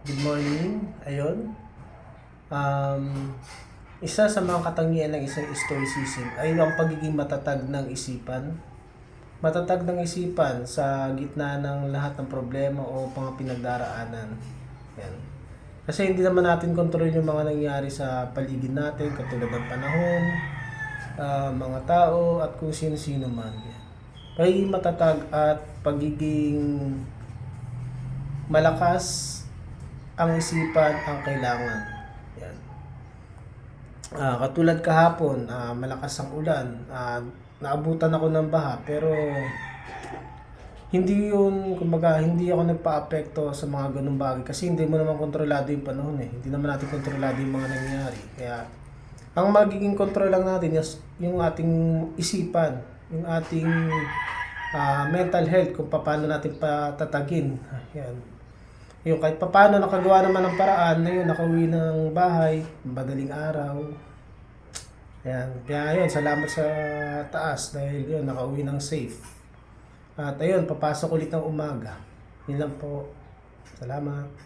Good morning. Ayun. Um, isa sa mga katangian ng isang stoicism ay ang pagiging matatag ng isipan. Matatag ng isipan sa gitna ng lahat ng problema o mga pinagdaraanan. Yan. Kasi hindi naman natin kontrol yung mga nangyari sa paligid natin, katulad ng panahon, ah, mga tao, at kung sino-sino man. Yan. Pagiging matatag at pagiging malakas ang isipan ang kailangan. Yan. Ah, katulad kahapon, ah, malakas ang ulan. Ah, naabutan ako ng baha pero hindi yun, kumbaga, hindi ako nagpa-apekto sa mga ganung bagay kasi hindi mo naman kontrolado yung panahon eh. Hindi naman natin kontrolado yung mga nangyayari. Kaya, ang magiging kontrol lang natin is yung ating isipan, yung ating ah, mental health, kung paano natin patatagin. Yan. Yung kahit paano nakagawa naman ng paraan na yun, nakauwi ng bahay, madaling araw. Ayan. Kaya yun, salamat sa taas dahil yun, nakauwi ng safe. At ayun, papasok ulit ng umaga. Yun lang po. Salamat.